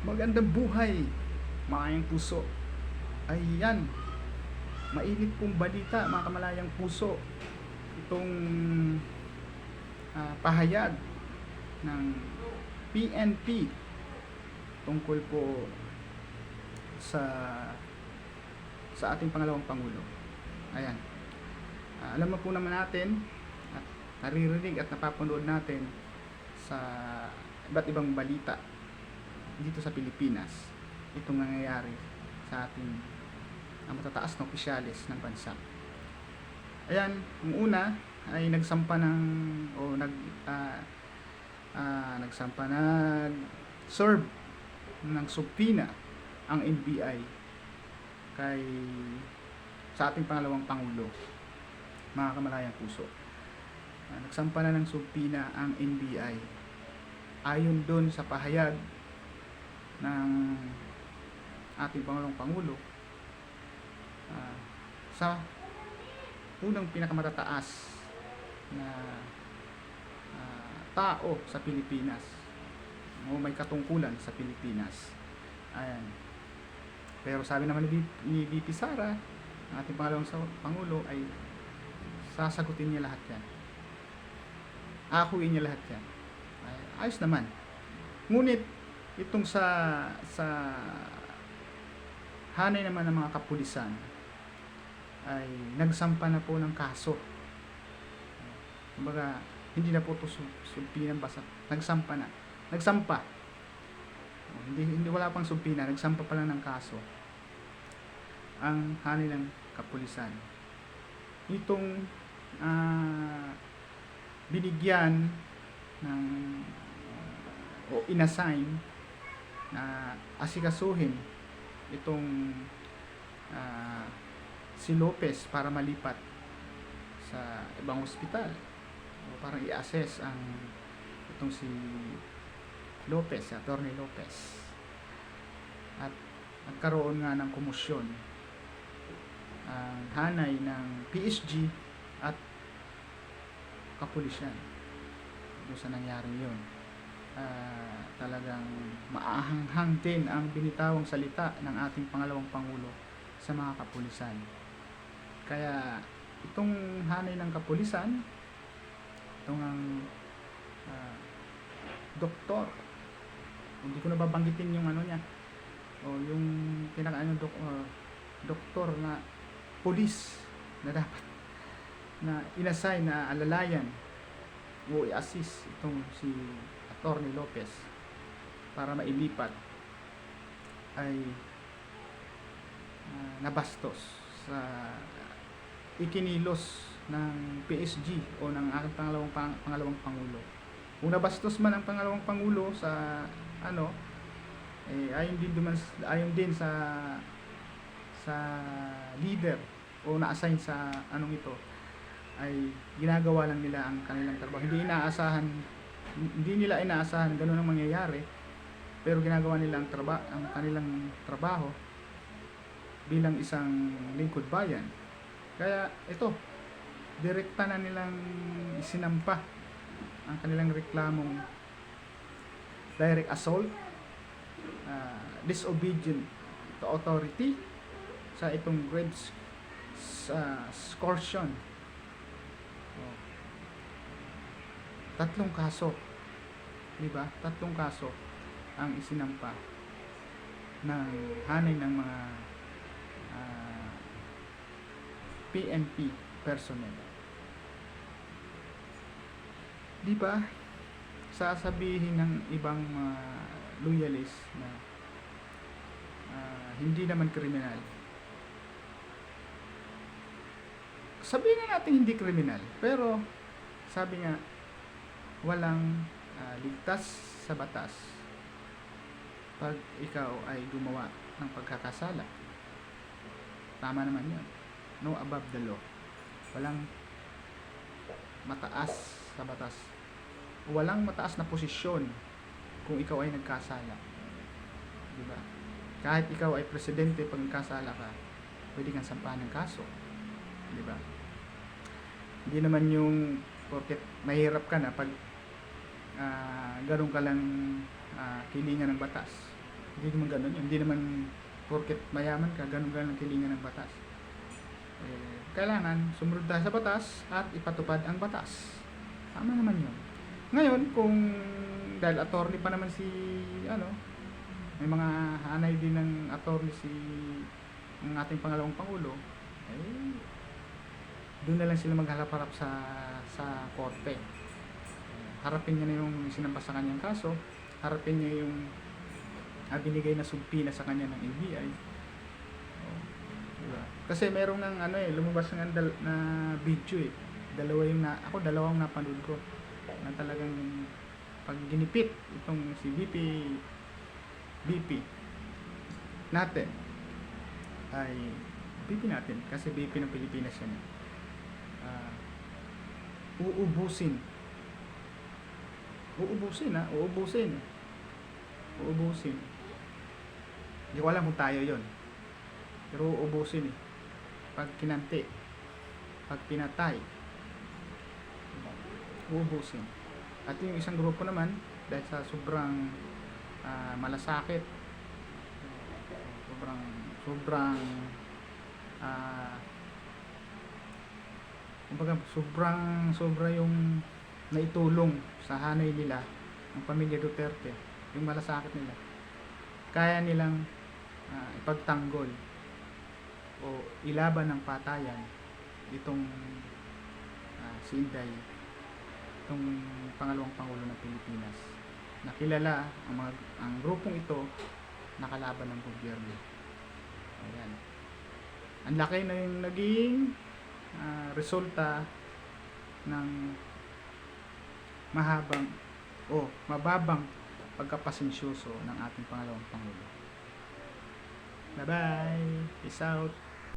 Magandang buhay, maayang puso. Ayan, mainit pong balita mga kamalayang puso. Itong ah, pahayag ng PNP tungkol po sa sa ating pangalawang pangulo. Ayan. Ah, alam mo po naman natin at naririnig at napapanood natin sa iba't ibang balita dito sa Pilipinas itong nangyayari sa ating ang matataas na opisyalis ng bansa. Ayan, ang una ay nagsampa ng o nag ah, ah, nagsampa nag serve ng subpoena ang NBI kay sa ating pangalawang pangulo mga kamalayang puso. Ah, nagsampa na ng subpoena ang NBI ayon doon sa pahayag ng ating Pangulong Pangulo ah, sa unang pinakamatataas na ah, tao sa Pilipinas o may katungkulan sa Pilipinas. Ayan. Pero sabi naman ni, ni BP Sara, ang ating pangalawang sa- Pangulo ay sasagutin niya lahat yan. Akuin niya lahat yan. Ay, ayos naman. Ngunit, itong sa sa hanay naman ng mga kapulisan ay nagsampa na po ng kaso. Kumbaga, hindi na po ito sumpinan basta nagsampa na. Nagsampa. Hindi, hindi wala pang sumpina, nagsampa pa lang ng kaso. Ang hanay ng kapulisan. Itong ah, binigyan ng o inassign na asikasuhin itong ah, si Lopez para malipat sa ibang ospital. O parang i-assess ang itong si Lopez, si Atty. Lopez. At nagkaroon nga ng komosyon ang hanay ng PSG at kapulisyan doon sa nangyari yun Ah, talagang maahanghang din ang binitawang salita ng ating pangalawang pangulo sa mga kapulisan. Kaya itong hanay ng kapulisan itong ang ah, doktor hindi ko na babanggitin yung ano niya o yung pinaka ano dok, ah, doktor na pulis na dapat na inassign na alalayan o i-assist itong si Atty. Lopez para mailipat ay ah, nabastos sa ikinilos ng PSG o ng aking pangalawang pang, pangalawang pangulo. Kung nabastos man ang pangalawang pangulo sa ano eh ayon din duman ayon din sa sa leader o na-assign sa anong ito ay ginagawa lang nila ang kanilang trabaho. Hindi inaasahan hindi nila inaasahan ganun ang mangyayari pero ginagawa nila ang traba ang kanilang trabaho bilang isang lingkod bayan. Kaya ito, direkta na nilang isinampa ang kanilang reklamong direct assault, uh, disobedient to authority sa itong grave s- sa. Oh. Tatlong kaso. Di ba? Tatlong kaso ang isinampa ng hanay ng mga ah, PNP personnel. Di ba? Sasabihin ng ibang mga loyalist na ah, hindi naman kriminal. Sabihin na natin hindi kriminal, pero sabi nga walang ah, ligtas sa batas pag ikaw ay gumawa ng pagkakasala. Tama naman yun. No above the law. Walang mataas sa batas. Walang mataas na posisyon kung ikaw ay nagkasala. Di ba? Kahit ikaw ay presidente pag nagkasala ka, pwede kang sampahan ng kaso. Di ba? Hindi naman yung porket mahirap ka na pag ah ganun ka lang ah, kilingan ng batas. Hindi naman ganun. Hindi naman porket mayaman ka, ganun-ganun ang kilingan ng batas. Eh, kailangan sumunod tayo sa batas at ipatupad ang batas. Tama naman yun. Ngayon, kung dahil attorney pa naman si ano, may mga hanay din ng attorney si ng ating pangalawang pangulo, eh, doon na lang sila maghalap-harap sa sa korte. Harapin niya na yung sinampas sa kanyang kaso, harapin niya yung ah, binigay na subpina sa kanya ng NBI. Oh, diba? Kasi merong nang ano eh, lumabas ng dal- na video eh. Dalawa yung na, ako dalawang napanood ko na talagang pag ginipit itong si BP BP natin ay BP natin kasi BP ng Pilipinas yan. Ah, uubusin uubusin ha? Uubusin. Uubusin. Hindi ko alam kung tayo yon pero uubusin eh. Pag kinanti pag pinatay. Uubusin. At yung isang grupo naman dahil sa sobrang ah, malasakit sobrang sobrang ah kumbaga sobrang sobra yung naitulong sa hanay nila ng pamilya Duterte yung malasakit nila. Kaya nilang ah, ipagtanggol o ilaban ng patayan itong ah, si Inday itong pangalawang pangulo ng Pilipinas. Nakilala ang mga ang grupong ito nakalaban ng gobyerno. Ayan. Ang laki na yung naging ah, resulta ng mahabang o mababang pagkapasensyoso ng ating pangalawang pangulo. Bye bye peace out